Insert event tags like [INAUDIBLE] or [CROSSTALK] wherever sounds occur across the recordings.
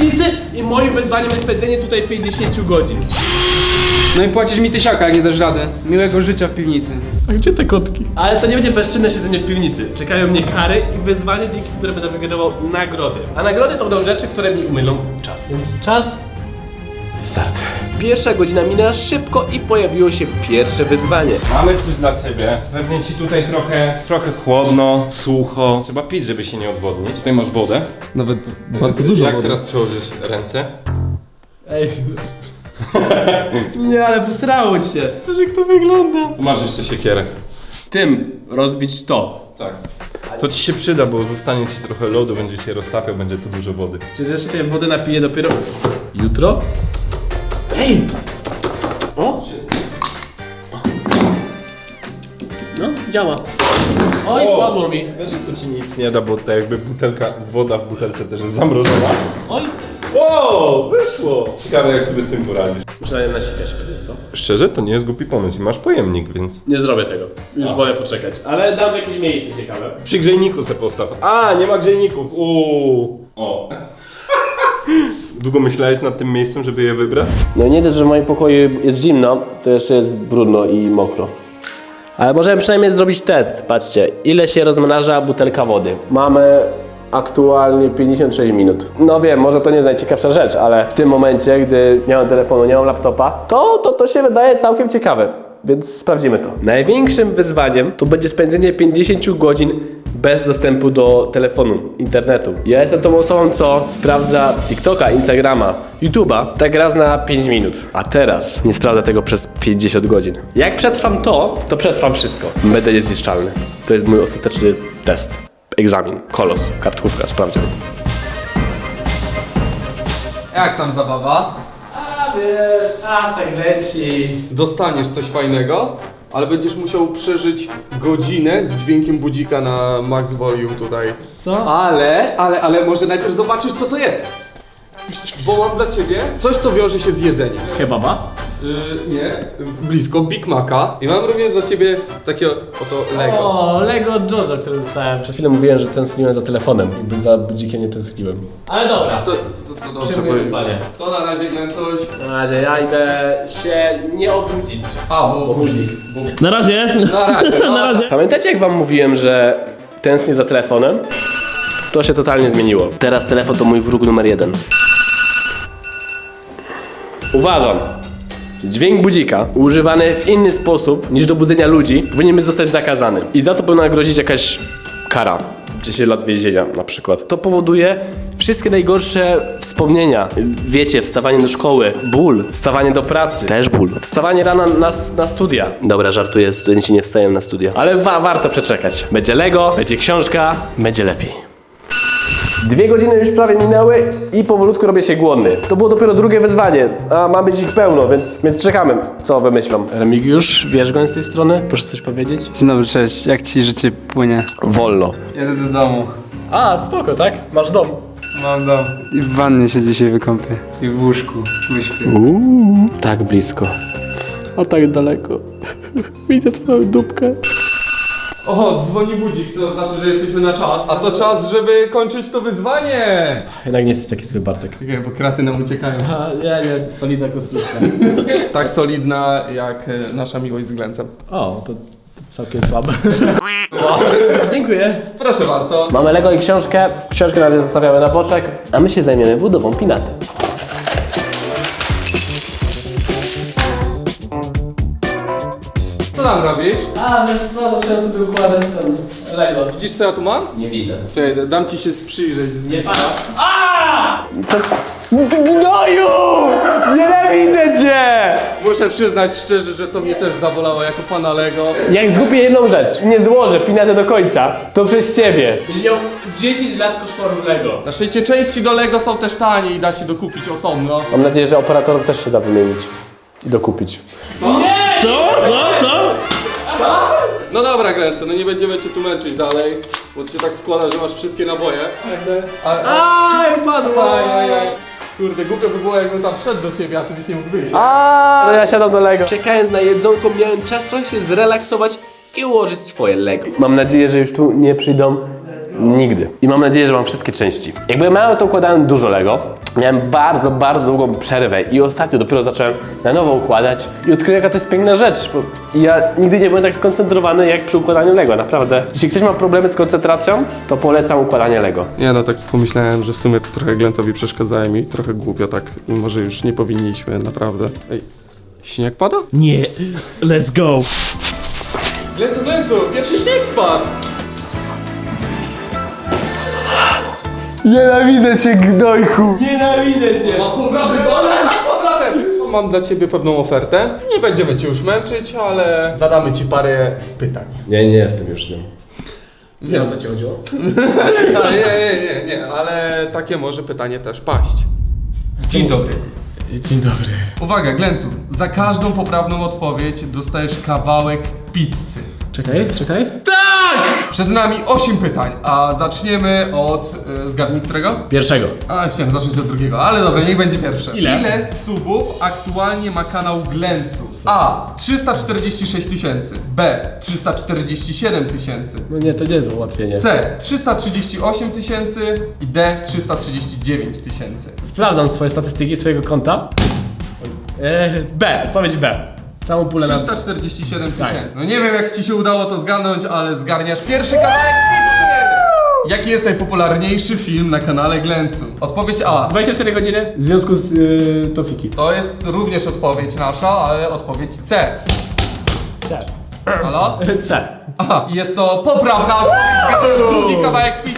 piwnicy i moim wyzwaniem jest spędzenie tutaj 50 godzin. No i płacisz mi tysiaka, jak nie dasz rady. Miłego życia w piwnicy. A gdzie te kotki? Ale to nie będzie bezczynne siedzenie w piwnicy. Czekają mnie kary i wyzwanie, dzięki którym będę wygrywał nagrody. A nagrody to będą rzeczy, które mi umylą czas. Więc czas. Start. Pierwsza godzina minęła szybko i pojawiło się pierwsze wyzwanie. Mamy coś dla ciebie. Pewnie ci tutaj trochę, trochę chłodno, sucho. Trzeba pić, żeby się nie odwodnić. Tutaj masz wodę. Nawet bardzo dużo Jak wody. teraz przełożysz ręce? Ej. nie, ale posrało cię. Patrz jak to wygląda. Tu masz jeszcze siekierę. Tym rozbić to. Tak. To ci się przyda, bo zostanie ci trochę lodu, będzie się roztapiał, będzie tu dużo wody. Przecież ja się tej wody napiję dopiero jutro. Ej! O! No, działa. Oj, wpadło mi. Wiesz, że to ci nic nie da, bo to jakby butelka, woda w butelce też jest zamrożona. Oj! O, wyszło! Ciekawe jak sobie z tym poradzisz. Muszę nasikać pewnie, co? Szczerze, to nie jest głupi pomysł i masz pojemnik, więc... Nie zrobię tego. Już wolę poczekać. Ale dam jakieś miejsce ciekawe. Przy grzejniku se postaw. A, nie ma grzejników. Uuu. O. Długo myślałeś nad tym miejscem, żeby je wybrać? No nie dość, że w moim pokoju jest zimno, to jeszcze jest brudno i mokro. Ale możemy przynajmniej zrobić test. Patrzcie, ile się rozmnaża butelka wody. Mamy aktualnie 56 minut. No wiem, może to nie jest najciekawsza rzecz, ale w tym momencie, gdy nie mam telefonu, nie mam laptopa, to, to, to się wydaje całkiem ciekawe. Więc sprawdzimy to. Największym wyzwaniem to będzie spędzenie 50 godzin bez dostępu do telefonu, internetu. Ja jestem tą osobą, co sprawdza TikToka, Instagrama, YouTube'a tak raz na 5 minut. A teraz nie sprawdzę tego przez 50 godzin. Jak przetrwam to, to przetrwam wszystko. Będę niezniszczalny. To jest mój ostateczny test. Egzamin, kolos, kartkówka, sprawdzian. Jak tam zabawa? A wiesz, czas tak leci. dostaniesz coś fajnego, ale będziesz musiał przeżyć godzinę z dźwiękiem budzika na max volume tutaj. Co? Ale, ale, ale może najpierw zobaczysz co to jest. Bo mam dla ciebie coś, co wiąże się z jedzeniem. Kebaba? Yy, nie, blisko Big Maca. I mam również dla ciebie takie oto Lego. O, Lego Jojo, które dostałem. Przed chwilą mówiłem, że tęskniłem za telefonem. i Za budzikiem nie tęskniłem. Ale dobra. To, to, dobrze Przyjmuję. To na razie Glencoś. Na razie ja idę się nie obudzić. A, bo Budzik. Na razie. Na razie. No. [LAUGHS] Na razie. Pamiętacie jak wam mówiłem, że tęsknię za telefonem? To się totalnie zmieniło. Teraz telefon to mój wróg numer jeden. Uważam, że dźwięk budzika używany w inny sposób niż do budzenia ludzi powinien zostać zakazany. I za to powinna grozić jakaś kara. 10 lat więzienia na przykład. To powoduje wszystkie najgorsze wspomnienia. Wiecie, wstawanie do szkoły, ból, wstawanie do pracy, też ból. Wstawanie rano na, na studia. Dobra, żartuję, studenci nie wstają na studia. Ale wa warto przeczekać. Będzie Lego, będzie książka, będzie lepiej. Dwie godziny już prawie minęły i powolutku robię się głodny. To było dopiero drugie wyzwanie, a ma być ich pełno, więc, więc czekamy, co wymyślą. Remigiusz, wiesz go z tej strony? Proszę coś powiedzieć? Dzień dobry, cześć. Jak ci życie płynie? Wolno. Jedę do domu. A, spoko, tak? Masz dom. Mam dom. I w wannie się dzisiaj wykąpię. I w łóżku wyśpię. Tak blisko. A tak daleko. [LAUGHS] Widzę twoją dupkę. O, dzwoni budzik, to znaczy, że jesteśmy na czas. A to czas, żeby kończyć to wyzwanie. Jednak nie jesteś taki zły, Bartek. Czekaj, bo kraty nam uciekają. A, nie, nie, solidna konstrukcja. [LAUGHS] Tak solidna jak e, nasza miłość z Glencem. O, to, to całkiem słabe. [LAUGHS] Dziękuję. Proszę bardzo. Mamy Lego i książkę. Książkę na razie zostawiamy na boczek, a my się zajmiemy budową pinaty. Tam robisz? A, wiesz co, zacząłem sobie układać ten Lego. Widzisz co ja tu mam? Nie widzę. Czekaj, dam ci się przyjrzeć. Z... Nie fajna. Co? Gnoju! Nienawidzę cię! Muszę przyznać szczerze, że to mnie też zabolało jako fana Lego. Jak zgubię jedną rzecz, nie złożę pinatę do końca, to przez ciebie. Będziesz miał 10 lat kosztorów Lego. Na szczęście części do Lego są też tanie i da się dokupić osobno. Mam nadzieję, że operatorów też się da wymienić i dokupić. Co? Co? Co? No dobra Glence, no nie będziemy cię tu męczyć dalej, bo ci się tak składa, że masz wszystkie naboje. Aj! Ajajaj. Kurde, głupio by było jakbym tam wszedł do ciebie, a ty byś nie mógł wyjść. No ja siadam do Lego. Czekając na jedzonko miałem czas trochę się zrelaksować i ułożyć swoje Lego. Mam nadzieję, że już tu nie przyjdą nigdy. I mam nadzieję, że mam wszystkie części. Jakby mało to układałem dużo Lego, Miałem bardzo, bardzo długą przerwę i ostatnio dopiero zacząłem na nowo układać i odkryłem, jaka to jest piękna rzecz. Bo ja nigdy nie byłem tak skoncentrowany jak przy układaniu Lego, naprawdę. Jeśli ktoś ma problemy z koncentracją, to polecam układanie Lego. Nie no, tak pomyślałem, że w sumie to trochę Glencowi przeszkadzałem i trochę głupio tak. Może już nie powinniśmy, naprawdę. Ej, śnieg pada? Nie. Let's go. Glencu, Glencu, pierwszy śnieg spadł! Nienawidzę cię, gnojku! Nienawidzę cię! Masz powrotem, powrotem! Mam dla ciebie pewną ofertę. Nie będziemy cię już męczyć, ale zadamy ci parę pytań. Nie, nie jestem już nim. Wiem. O to ci chodziło? [LAUGHS] Ale nie, nie, nie, nie, ale takie może pytanie też paść. Dzień dobry. Dzień dobry. Uwaga, Glencu, za każdą poprawną odpowiedź dostajesz kawałek pizzy. Czekaj, czekaj. Przed nami 8 pytań, a zaczniemy od. Y, zgadnij którego? Pierwszego. A, chciałem zacząć od drugiego, ale dobra, niech będzie pierwsze. Ile? Ile subów aktualnie ma kanał Glencu? A. 346 tysięcy. B. 347 tysięcy. No nie, to nie jest ułatwienie. C. 338 tysięcy. I D. 339 tysięcy. Sprawdzam swoje statystyki swojego konta. E, B, odpowiedź B. Całą pulę na... 347 Tak. tysięcy. No nie wiem jak ci się udało to zgadnąć, ale zgarniasz pierwszy kawałek pizzy! Jaki jest najpopularniejszy film na kanale Glencu? Odpowiedź A. 24 godziny w związku z yy, Tofiki. To jest również odpowiedź nasza, ale odpowiedź C. C. Halo? C. Aha, jest to poprawna odpowiedź. Drugi kawałek pizzy.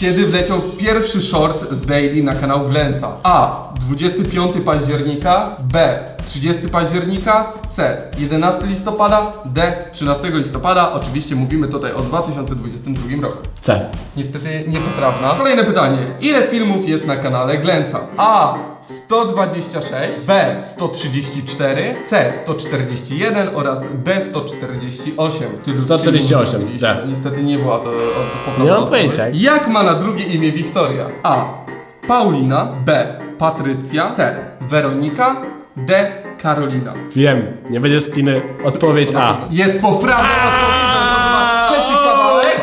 Kiedy wleciał pierwszy short z Daily na kanał Glenca? A. 25 października. B. 30 października. C. 11 listopada. D. 13 listopada. Oczywiście mówimy tutaj o 2022 roku. C. Niestety niepoprawna. Kolejne pytanie. Ile filmów jest na kanale Glenca? A. 126, B 134, C 141 oraz D 148. Tylko 148, filmów tak. Niestety nie była to, to poprawna Nie mam odpowiedź. pojęcia. Jak ma na drugie imię Wiktoria? A. Paulina, B. Patrycja, C. Weronika, D. Karolina. Wiem, nie będzie spiny. Odpowiedź A. Jest poprawną odpowiedzią, zdobywasz trzeci kawałek.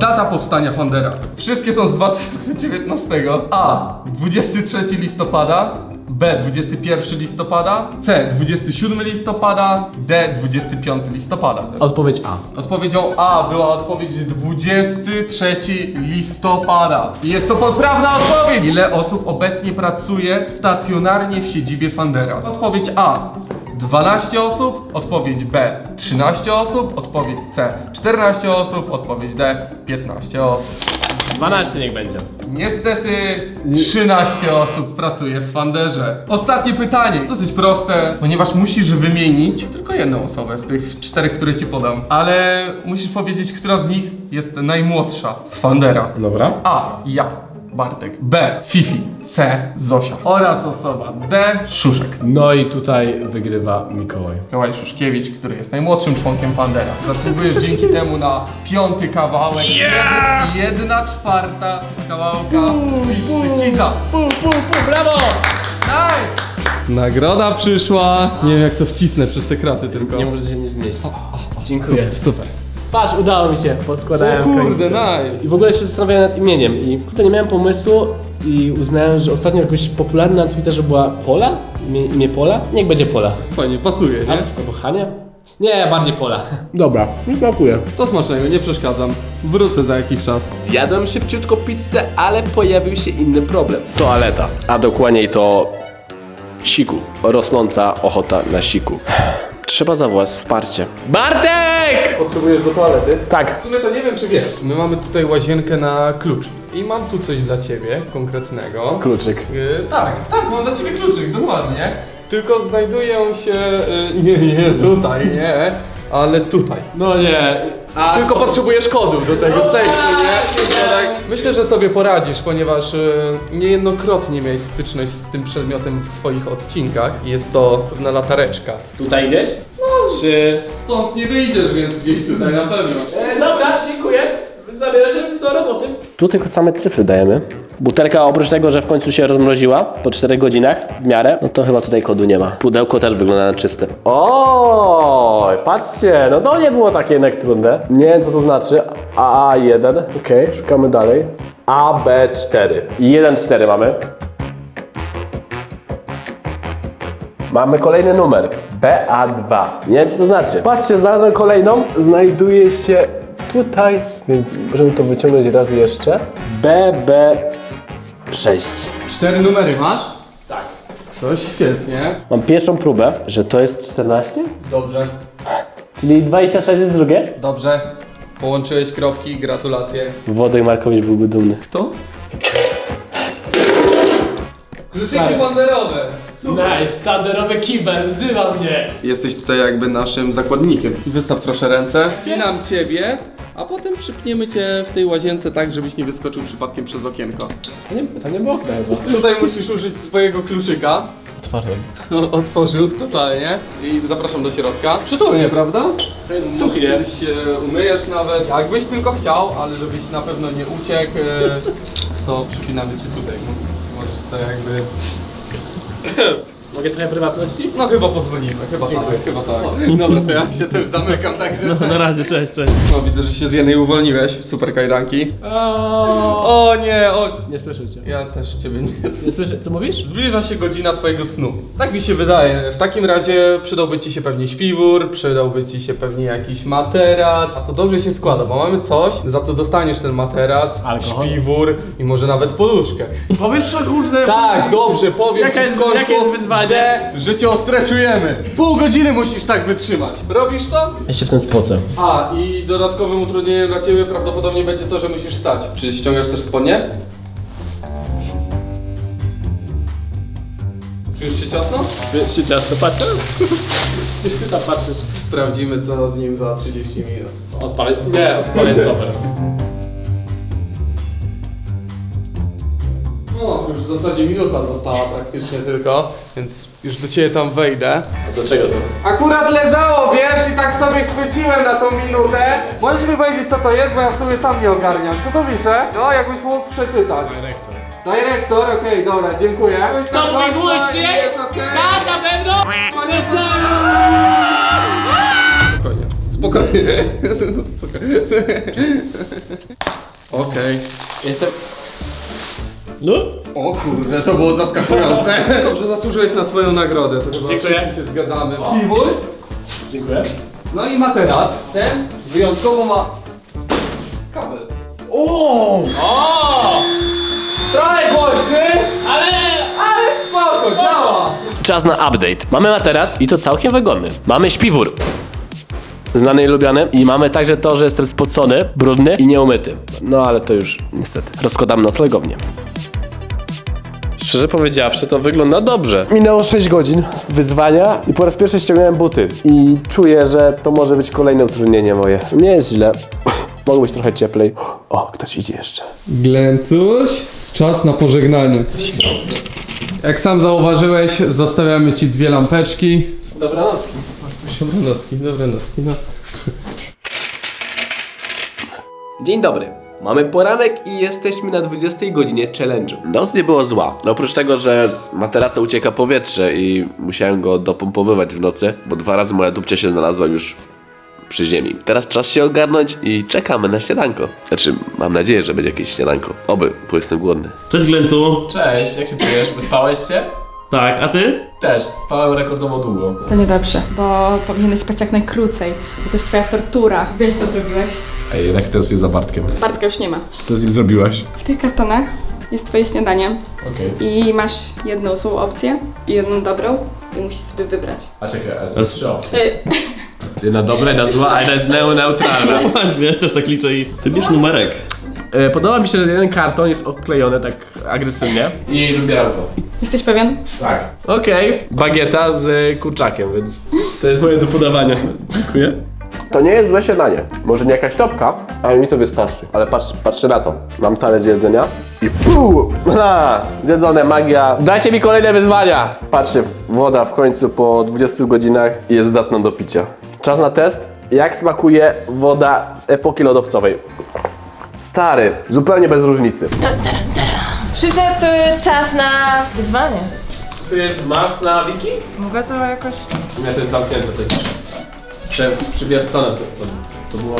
Data powstania Fandera. Wszystkie są z 2019. A. 23 listopada. B. 21 listopada. C. 27 listopada. D. 25 listopada. Odpowiedź A. Odpowiedzią A była odpowiedź 23 listopada. I jest to poprawna odpowiedź! Ile osób obecnie pracuje stacjonarnie w siedzibie Fandera? Odpowiedź A. 12 osób, odpowiedź B 13 osób, odpowiedź C 14 osób, odpowiedź D 15 osób. 12 niech będzie. Niestety 13 osób pracuje w Fanderze. Ostatnie pytanie, dosyć proste, ponieważ musisz wymienić tylko jedną osobę z tych czterech, które ci podam. Ale musisz powiedzieć, która z nich jest najmłodsza z Fandera. Dobra. A. Ja. Bartek. B. Fifi. C. Zosia. Oraz osoba D. Szuszek. No i tutaj wygrywa Mikołaj. Mikołaj Szuszkiewicz, który jest najmłodszym członkiem Fandera. Zasługujesz dzięki [LAUGHS] temu na piąty kawałek. Jedy- Jedna czwarta kawałka pizzy Kiza. Brawo! Nice! Nagroda przyszła. Nie wiem jak to wcisnę przez te kraty tylko. Nie może się nie znieść. Dziękuję. Super. Patrz, udało mi się. Poskładałem O kurde, końce. nice. I w ogóle się zastanawiałem nad imieniem i kurde nie miałem pomysłu i uznałem, że ostatnio jakoś popularna na Twitterze była Pola? Imię, imię Pola? Niech będzie Pola. Fajnie, pasuje, nie? Albo Hania? Nie, bardziej Pola. Dobra, mi smakuje. To smacznego, nie przeszkadzam. Wrócę za jakiś czas. Zjadłem szybciutko pizzę, ale pojawił się inny problem. Toaleta, a dokładniej to siku. Rosnąca ochota na siku. [SIGHS] Trzeba zawołać wsparcie. Bartek! Potrzebujesz do toalety? Tak. W sumie to nie wiem, czy wiesz. My mamy tutaj łazienkę na klucz. I mam tu coś dla ciebie konkretnego. Kluczyk. Yy, tak, tak, mam dla ciebie kluczyk, dokładnie. Tylko znajdują się. Yy, nie, nie, tutaj, nie. Ale tutaj. No nie. A Tylko potrzebujesz kodu do tego sejfu, nie? No tak, myślę, że sobie poradzisz, ponieważ y, niejednokrotnie miałeś styczność z tym przedmiotem w swoich odcinkach. Jest to pewna latareczka. tutaj gdzieś? No, Czy... Stąd nie wyjdziesz, więc gdzieś tutaj na pewno. E, dobra, dziękuję. Zabierę się do roboty. Tu tylko same cyfry dajemy. Butelka oprócz tego, że w końcu się rozmroziła po 4 godzinach w miarę, no to chyba tutaj kodu nie ma. Pudełko też wygląda na czyste. O, patrzcie, no to nie było takie jednak trudne. Nie wiem co to znaczy. AA1, okej, szukamy dalej. AB4. 1-4 mamy. Mamy kolejny numer. BA2. Nie wiem co to znaczy. Patrzcie, znalazłem kolejną. Znajduje się tutaj, więc możemy to wyciągnąć raz jeszcze. BB6. Cztery numery masz? Tak. To świetnie. Mam pierwszą próbę, że to jest 14? Dobrze. Czyli 26 jest drugie? Dobrze. Połączyłeś kropki, gratulacje. Wodek Markowicz byłby dumny. Kto? Kluczyki wanderowe. Nice, standardowy kibel, wzywa mnie. Jesteś tutaj jakby naszym zakładnikiem. Wystaw proszę ręce. Wcinam ciebie, a potem przypniemy cię w tej łazience tak, żebyś nie wyskoczył przypadkiem przez okienko. To nie, to nie było chyba. Tutaj musisz użyć swojego kluczyka. Otwarłem. O- Otworzył totalnie i zapraszam do środka. Przytulnie, prawda? Może kiedyś się umyjesz nawet. Jakbyś tylko chciał, ale żebyś na pewno nie uciekł, e, to przypinamy cię tutaj. Możesz to jakby... Mogę trochę prywatności? No chyba pozwolimy, chyba tak, chyba tak. [LAUGHS] Dobra, to ja się też zamykam, także... No, na razie, cześć, cześć. No widzę, że się z jednej uwolniłeś, super kajdanki. O nie, o... Nie słyszę cię. Ja też ciebie nie... [LAUGHS] Nie słyszę, co mówisz? Zbliża się godzina twojego snu. Tak mi się wydaje. W takim razie przydałby ci się pewnie śpiwór, przydałby ci się pewnie jakiś materac. A to dobrze się składa, bo mamy coś, za co dostaniesz ten materac, Alkohol? śpiwór i może nawet poduszkę. Powiesz, że kurde... Tak, dobrze, powiem Jaka ci jest- w końcu, jakie jest wyzwanie? Że, że cię ostreczujemy. Pół godziny musisz tak wytrzymać. Robisz to? Ja się w ten spocę. A, i dodatkowym utrudnieniem dla ciebie prawdopodobnie będzie to, że musisz stać. Czy ściągasz też spodnie? Czujesz się ciasno? Czy ciasto patrzę? Gdzieś ty tam patrzysz. Sprawdzimy co z nim za 30 minut. Odpalę. Nie, odpalę stopę. No, już w zasadzie minuta została praktycznie tylko, więc już do ciebie tam wejdę. A do czego to? Akurat leżało, wiesz, i tak sobie chwyciłem na tą minutę. Możesz mi powiedzieć co to jest, bo ja w sobie sam nie ogarniam. Co to pisze? No, jakbyś mógł przeczytać. Dyrektor. Dyrektor, okej, dobra, dziękuję. To mój głośnie? Jest okej. Tak, na pewno? Spokojnie. Spokojnie. [LAUGHS] Spokojnie. Okej. Jestem... No? O kurde, to było zaskakujące. [LAUGHS] Dobrze zasłużyłeś na swoją nagrodę. To chyba Dziękuję. wszyscy się zgadzamy. Śpiwór. Dziękuję. No i materac. Ten wyjątkowo ma kabel. O! O! Trochę głośny, Ale... ale spoko, działa. Czas na update. Mamy materac i to całkiem wygodny. Mamy śpiwór. Znany i lubiany. I mamy także to, że jestem spocony, brudny i nieumyty. No ale to już niestety. Rozkładam noclegownię. Szczerze powiedziawszy, to wygląda dobrze. Minęło 6 godzin wyzwania i po raz pierwszy ściągnąłem buty. I czuję, że to może być kolejne utrudnienie moje. Nie jest źle. [LAUGHS] Mogło być trochę cieplej. O, ktoś idzie jeszcze. Glencuś, czas na pożegnanie. Jak sam zauważyłeś, zostawiamy ci dwie lampeczki. Dobranoc. Dobranocki, dobranocki, no. Dzień dobry. Mamy poranek i jesteśmy na 20 godzinie challenge'u. Noc nie było zła. Oprócz tego, że z materaca ucieka powietrze i musiałem go dopompowywać w nocy, bo dwa razy moja dupcia się znalazła już przy ziemi. Teraz czas się ogarnąć i czekamy na śniadanko. Znaczy, mam nadzieję, że będzie jakieś śniadanko. Oby, bo jestem głodny. Cześć Glencu. Cześć, jak się czujesz? Wyspałeś się? Tak, a ty? Też, spałem rekordowo długo. To niedobrze, bo powinieneś spać jak najkrócej. Bo to jest twoja tortura. Wiesz co zrobiłeś? Ej, jak to jest za Bartkiem? Bartka już nie ma. Co z nim zrobiłaś? W tych kartonach jest twoje śniadanie Okej. i masz jedną złą opcję i jedną dobrą i musisz sobie wybrać. A czekaj, a są trzy opcje. Y, Jedna dobra, jedna zła, a jedna jest neoneutralna. [LAUGHS] Właśnie, też tak liczę i... Wybierz numerek. E, Podoba mi się, że jeden karton jest odklejony tak agresywnie. I wybieram to. jesteś pewien? Tak. Okej. Bagieta z y, kurczakiem, więc to jest moje do podawania. Dziękuję. To nie jest złe śniadanie. Może nie jakaś topka, ale mi to wystarczy. Ale patrz, patrzcie na to. Mam talerz jedzenia i puu! Ha! Zjedzone, magia. Dajcie mi kolejne wyzwania! Patrzcie, woda w końcu po 20 godzinach jest zdatna do picia. Czas na test. Jak smakuje woda z epoki lodowcowej? Stary, zupełnie bez różnicy. Przyszedł y, czas na wyzwanie. Czy to jest masna wiki? Mogę to jakoś... Nie, to jest zamknięte, to jest prze, przywiercone. To, to, to było...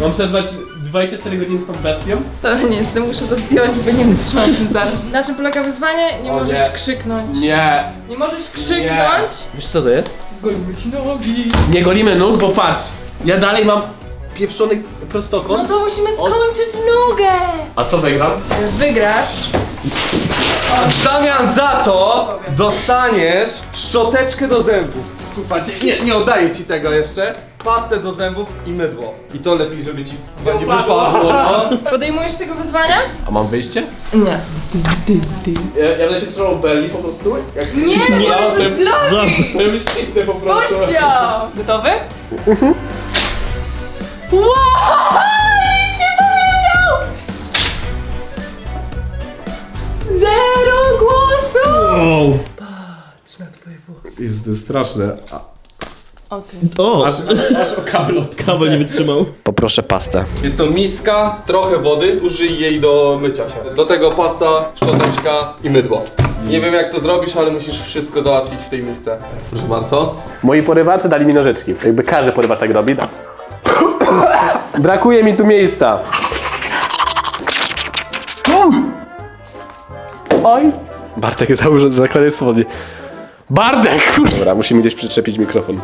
Mam przetrwać 24 godziny z tą bestią? To nie jestem, muszę to zdjąć, bo nie wytrzymam tym zaraz. Na czym polega wyzwanie? Nie O możesz nie. krzyknąć. Nie. Nie możesz krzyknąć. Wiesz co to jest? Golimy ci nogi. Nie golimy nóg, bo patrz. Ja dalej mam pieprzony No prostokąt. to musimy skończyć nogę. A co wygram? Wygrasz. W zamian za to dostaniesz szczoteczkę do zębów. Kurwa, nie, nie, nie oddaję ci tego jeszcze. Pastę do zębów i mydło. I to lepiej, żeby ci chyba nie wypadło, no. Podejmujesz tego wyzwania? A mam wyjście? Nie. Ja, ja będę się trzymał belli po prostu? Jak... Nie, nie to co zrobić? To ja bym ścisnę po prostu. Gościo! Gotowy? Wow! Nic nie powiedział! Zero głosu! Jest to straszne. Okej. O, Aż, aż o kabel od kabel nie wytrzymał. Poproszę pastę. Jest to miska, trochę wody, użyj jej do mycia się. Do tego pasta, szczoteczka i mydło. Nie wiem jak to zrobisz, ale musisz wszystko załatwić w tej misce. Proszę bardzo. Moi porywacze dali mi nożyczki. Jakby każdy porywacz tak robi. Tak. Brakuje mi tu miejsca. Oj. Bartek jest założony za koniec słodnie. Bartek! kur- Dobra, musimy gdzieś przyczepić mikrofon.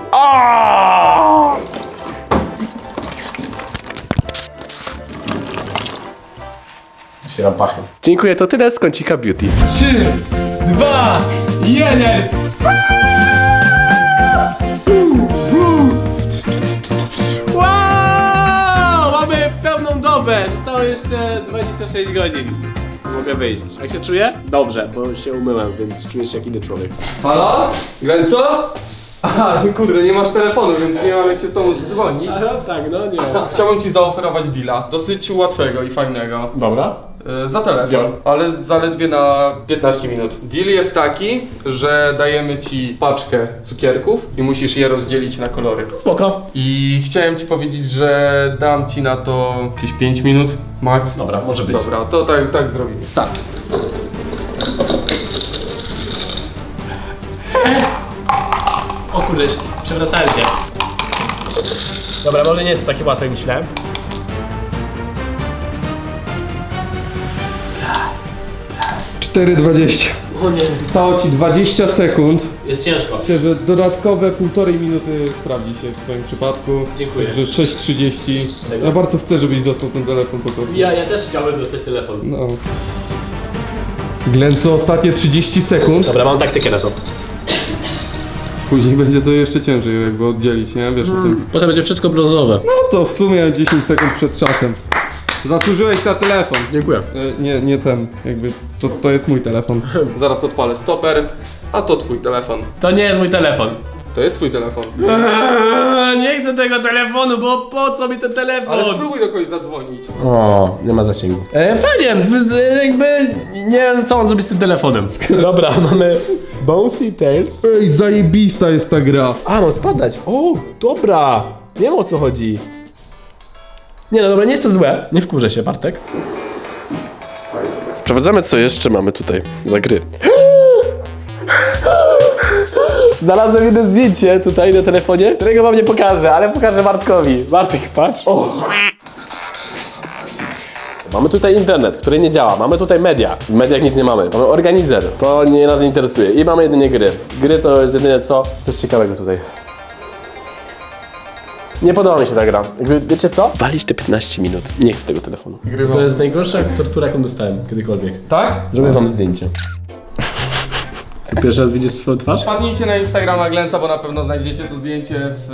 Się nam pachnie. Dziękuję, to tyle z kącika beauty. 3, 2, 1. 6 godzin. Mogę wyjść. Jak się czuję? Dobrze, bo się umyłem, więc czuję się jak inny człowiek. Halo? Glenco? Aha, [LAUGHS] kurde, nie masz telefonu, więc nie mam jak się z tobą dzwonić. Aha, [LAUGHS] tak, no nie. Chciałbym ci zaoferować deala, dosyć łatwego i fajnego. Dobra. E, Za telefon, ale zaledwie na 15 minut. Deal jest taki, że dajemy ci paczkę cukierków i musisz je rozdzielić na kolory. Spoko. I chciałem ci powiedzieć, że dam ci na to jakieś 5 minut max. Dobra, może być. Dobra, to tak, tak zrobimy. Start. O kurde, przewracałem się. Dobra, może nie jest to takie łatwe jak myślałem. 4,20. O nie, Stało ci 20 sekund. jest ciężko. Myślę, że dodatkowe półtorej minuty sprawdzi się w twoim przypadku. Dziękuję. Także 6.30. Ja bardzo chcę, żebyś dostał ten telefon po prostu. Ja, ja też chciałbym dostać telefon. No. Glenco, ostatnie 30 sekund. Dobra, mam taktykę na to. Później będzie to jeszcze ciężej jakby oddzielić, nie? Wiesz o tym. Potem będzie wszystko brązowe. No to w sumie 10 sekund przed czasem. Zasłużyłeś na telefon. Dziękuję. E, Nie, nie ten, jakby to, to jest mój telefon. [LAUGHS] Zaraz odpalę stoper, a to twój telefon. To nie jest mój telefon. To jest twój telefon. [LAUGHS] Eee, nie chcę tego telefonu, bo po co mi ten telefon? Ale spróbuj do kogoś zadzwonić. O, nie ma zasięgu. E, fajnie, z- jakby nie wiem co mam zrobić z tym telefonem. [LAUGHS] Dobra, mamy Bouncy Tales. Ej, zajebista jest ta gra. A, mam spadać. O, dobra. Wiem o co chodzi. Nie no dobra, nie jest to złe. Nie wkurzę się, Bartek. Sprawdzamy co jeszcze mamy tutaj za gry. Znalazłem jedno zdjęcie tutaj na telefonie, którego wam nie pokażę, ale pokażę Bartkowi. Bartek, patrz. O. Mamy tutaj internet, który nie działa. Mamy tutaj media. W mediach nic nie mamy. Mamy organizer. To nie nas interesuje. I mamy jedynie gry. Gry to jest jedynie co? Coś ciekawego tutaj. Nie podoba mi się ta gra. Jakby, wiecie co? Walić te 15 minut. Nie chcę tego telefonu. To jest najgorsza tortura, jaką dostałem kiedykolwiek. Tak? Zrobię wam zdjęcie. Ty pierwszy raz widzisz swoją twarz? Wpadnijcie na Instagrama Glenca, bo na pewno znajdziecie to zdjęcie w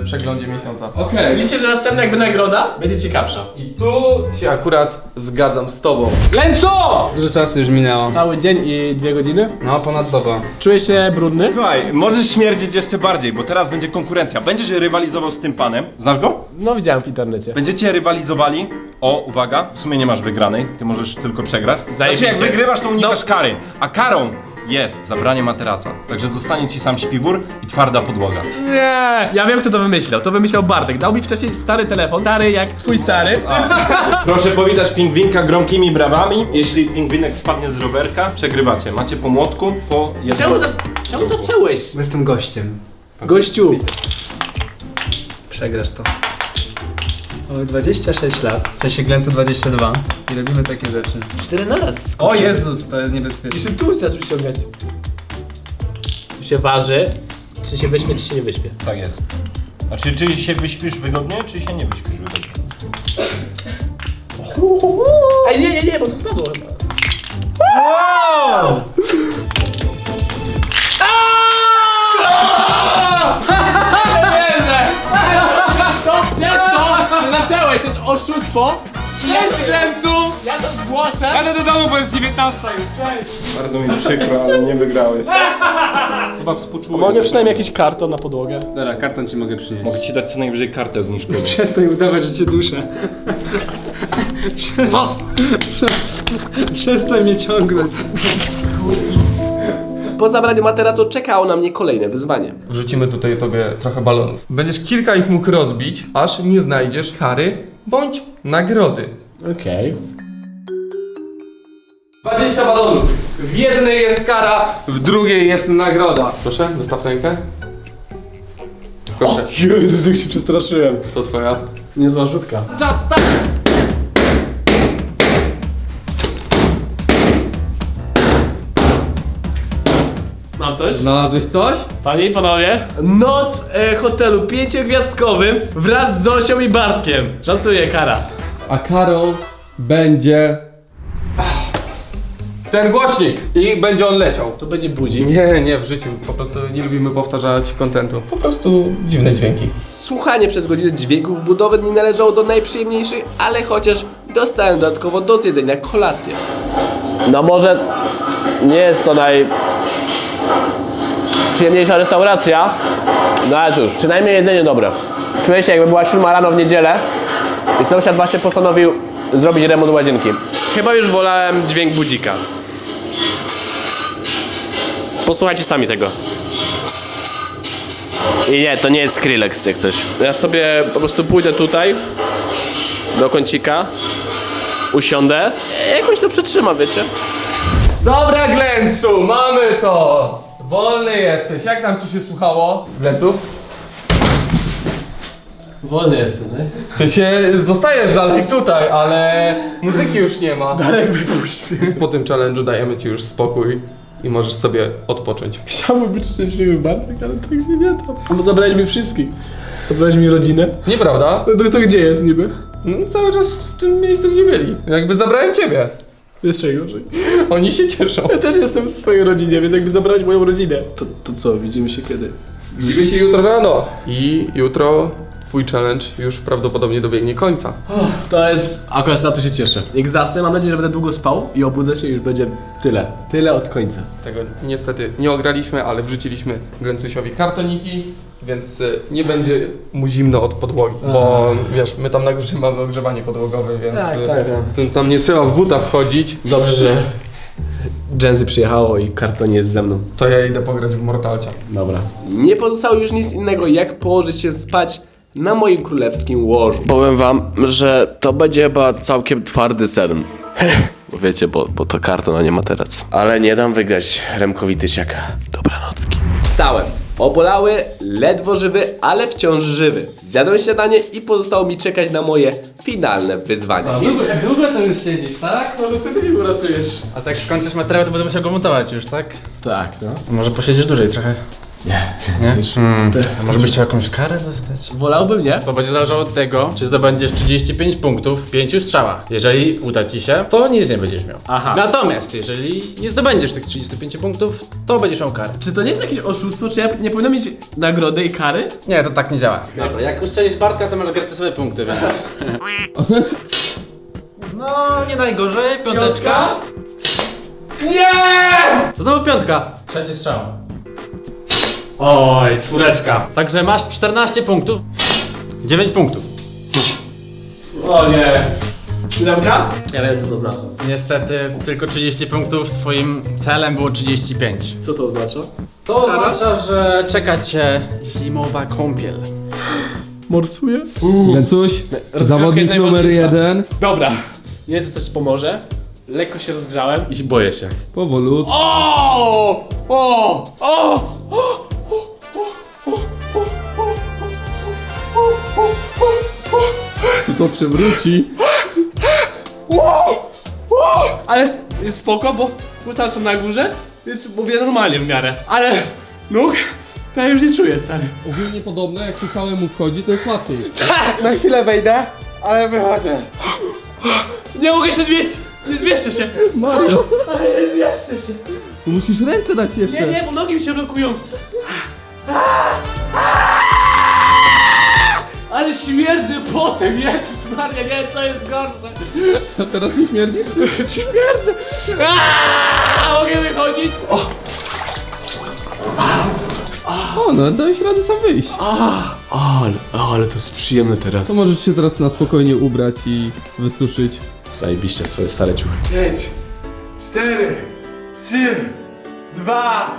e, przeglądzie miesiąca. Okej. Widzicie, że następna jakby nagroda będzie ciekawsza. I tu się akurat zgadzam z tobą. Lęco! Dużo czasu już minęło. Cały dzień i dwie godziny. No, ponad doba. Czuję się brudny. Słuchaj, możesz śmierdzieć jeszcze bardziej, bo teraz będzie konkurencja. Będziesz rywalizował z tym panem. Znasz go? No widziałem w internecie. Będziecie rywalizowali. O, uwaga, w sumie nie masz wygranej, ty możesz tylko przegrać. Znaczy, jak wygrywasz, to unikasz No. kary. A karą jest zabranie materaca. Także zostanie ci sam śpiwór i twarda podłoga. Nie! Ja wiem kto to wymyślał. To wymyślał Bartek. Dał mi wcześniej stary telefon. Stary jak twój stary. Proszę powitać pingwinka gromkimi brawami. Jeśli pingwinek spadnie z rowerka, przegrywacie. Macie po młotku, po jednym... Czemu to, czemu to ciąłeś? Jestem gościem. Gościu. Przegrasz to. Mamy 26 lat, w sensie Glencu 22 i robimy takie rzeczy. Cztery na raz. O Jezus, to jest niebezpieczne. Jeszcze tu zaczął ściągać. Tu się waży, czy się wyśpie, czy się nie wyśpie. Tak jest. Znaczy, czy się wyśpisz wygodnie, czy się nie wyśpisz wygodnie? Ej, nie, nie, nie, bo to spadło chyba. Zacząłeś, to jest oszustwo! Jest Glencu! Ja to zgłoszę! Jadę do domu, bo jest 19 już, cześć! Bardzo mi przykro, ale nie wygrałeś. Chyba współczuję. Mogę przynajmniej jakiś karton na podłogę? Dobra, karton ci mogę przynieść. Mogę ci dać co najwyżej kartę zniżkową. [LAUGHS] Przestań udawać, że cię duszę. Przestań, Przestań mnie ciągnąć. Po zabraniu materacu czekało na mnie kolejne wyzwanie. Wrzucimy tutaj tobie trochę balonów. Będziesz kilka ich mógł rozbić, aż nie znajdziesz kary bądź nagrody. Okej. 20 balonów. W jednej jest kara, w drugiej jest nagroda. Proszę, wystaw rękę. Proszę, Jezus, jak się przestraszyłem. to twoja. Niezła rzutka. Czas start! Mam coś? Znalazłeś coś? Panie i panowie, noc w e, hotelu pięciogwiazdkowym wraz z Zosią i Bartkiem. Żartuję, kara. A karą będzie... Ten głośnik i będzie on leciał. To będzie budzik. Nie, nie, w życiu. Po prostu nie lubimy powtarzać kontentu. Po prostu dziwne dźwięki. Słuchanie przez godzinę dźwięków budowy nie należało do najprzyjemniejszych, ale chociaż dostałem dodatkowo do zjedzenia kolację. No może nie jest to naj... przyjemniejsza restauracja, no ale cóż, przynajmniej jedzenie dobre. Czuję się jakby była siódma rano w niedzielę i sąsiad właśnie postanowił zrobić remont łazienki. Chyba już wolałem dźwięk budzika. Posłuchajcie sami tego. I nie, to nie jest Skrillex jak coś. Ja sobie po prostu pójdę tutaj do kącika, usiądę i jakoś to przetrzymam, wiecie? Dobra, Glencu, mamy to! Wolny jesteś. Jak tam ci się słuchało? Glencu? Wolny jestem, nie? W sensie zostajesz dalej tutaj, ale muzyki już nie ma. Dalej wypuść Po tym challenge'u dajemy ci już spokój i możesz sobie odpocząć. Chciałbym być szczęśliwy Bartek, ale tak się nie da. Bo zabrałeś mi wszystkich. Zabrałeś mi rodzinę. Nieprawda? No to, to gdzie jest niby? No, cały czas w tym miejscu, gdzie byli. Jakby zabrałem ciebie. Jeszcze gorzej. [LAUGHS] Oni się cieszą. Ja też jestem w swojej rodzinie, więc jakby zabrałeś moją rodzinę. To, to co, widzimy się kiedy? Widzimy się jutro rano. I jutro twój challenge już prawdopodobnie dobiegnie końca. To jest, akurat na to się cieszę. Jak zasnę, mam nadzieję, że będę długo spał i obudzę się i już będzie tyle. Tyle od końca. Tego niestety nie ograliśmy, ale wrzuciliśmy Glencusiowi kartoniki, więc y, nie będzie mu zimno od podłogi, bo wiesz, my tam na górze mamy ogrzewanie podłogowe, więc Tak, y, tak, tak. tu- tam nie trzeba w butach chodzić. Dobrze, że Jenzy przyjechało i karton jest ze mną. To ja idę pograć w Mortalcia. Dobra. Nie pozostało już nic innego, jak położyć się spać na moim królewskim łożu. Powiem wam, że to będzie chyba całkiem twardy sen. [LAUGHS] Bo wiecie, bo, bo to karton, a nie materac. Ale nie dam wygrać Remkowi Tysiaka. Dobranocki. Wstałem. Obolały, ledwo żywy, ale wciąż żywy. Zjadłem śniadanie i pozostało mi czekać na moje finalne wyzwanie. Długo, długo to już siedzisz, tak? Może ty mnie uratujesz. A tak skończysz materiał, to będę musiał go montować już, tak? Tak, no. Może posiedzisz dłużej trochę. Nie. Nie? Hmm. A może byś chciał jakąś karę dostać? Wolałbym, nie? To będzie zależało od tego, czy zdobędziesz 35 punktów w 5 strzałach. Jeżeli uda ci się, to nic nie będziesz miał. Aha. Natomiast jeżeli nie zdobędziesz tych 35 punktów, to będziesz miał karę. Czy to nie jest jakieś oszustwo? Czy ja nie powinno mieć nagrody i kary? Nie, to tak nie działa. Dobra, jak uszczelisz Bartka, to masz gratysowe punkty, więc... [LAUGHS] No, nie najgorzej, piąteczka. Nie! Co to była piątka? Trzeci strzał. Oj, czwóreczka. Także masz 14 punktów. 9 punktów. O nie. Siódemka? Ja wiem co to znaczy. Niestety tylko 30 punktów, twoim celem było 35. Co to oznacza? To oznacza, że czeka cię zimowa kąpiel. Morsuję? Glencuś, zawodnik numer jeden. Dobra. Nie co też pomoże. Lekko się rozgrzałem i się boję się. Powolutku. O! O! O! To przewróci. Ale jest spoko, bo buta są na górze, więc mówię normalnie w miarę. Ale nóg to ja już nie czuję, stary. Ogólnie podobno, jak się całemu wchodzi, to jest łatwiej. [LAUGHS] Na chwilę wejdę, ale wychodzę. Nie mogę się zmieścić! Nie zmieszczę się! Mario, Ale nie zmieszczę się! musisz ręce dać jeszcze. Nie, nie, bo nogi mi się blokują. Ale śmierdzę potem, Jezus Maria, nie wiem co jest gorsze. A teraz nie śmierdzi? [LAUGHS] Śmierdzę. Aaaa! Mogę wychodzić? O, no dałeś radę sam wyjść. Ale, ale to jest przyjemne teraz. To możesz się teraz na spokojnie ubrać i wysuszyć. Zajebiście swoje stare ciuchy. 5, 4, 3, 2,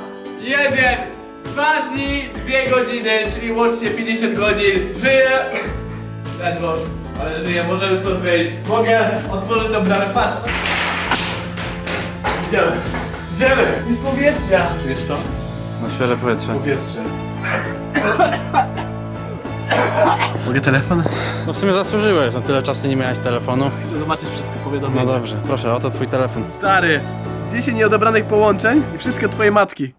1. Dwa dni, dwie godziny, czyli łącznie 50 godzin. Żyję. Ledwo, ale żyję, możemy stąd wyjść. Mogę otworzyć tą bramę, patrz. Idziemy. Idziemy. Jest powierzchnia. Wiesz to? No świeże powietrze. Powietrze. Mogę telefon? No w sumie zasłużyłeś, na tyle czasu nie miałeś telefonu. Chcę zobaczyć wszystko No powiadomienia. dobrze, proszę, oto twój telefon. Stary, 10 nieodebranych połączeń i wszystkie twoje matki.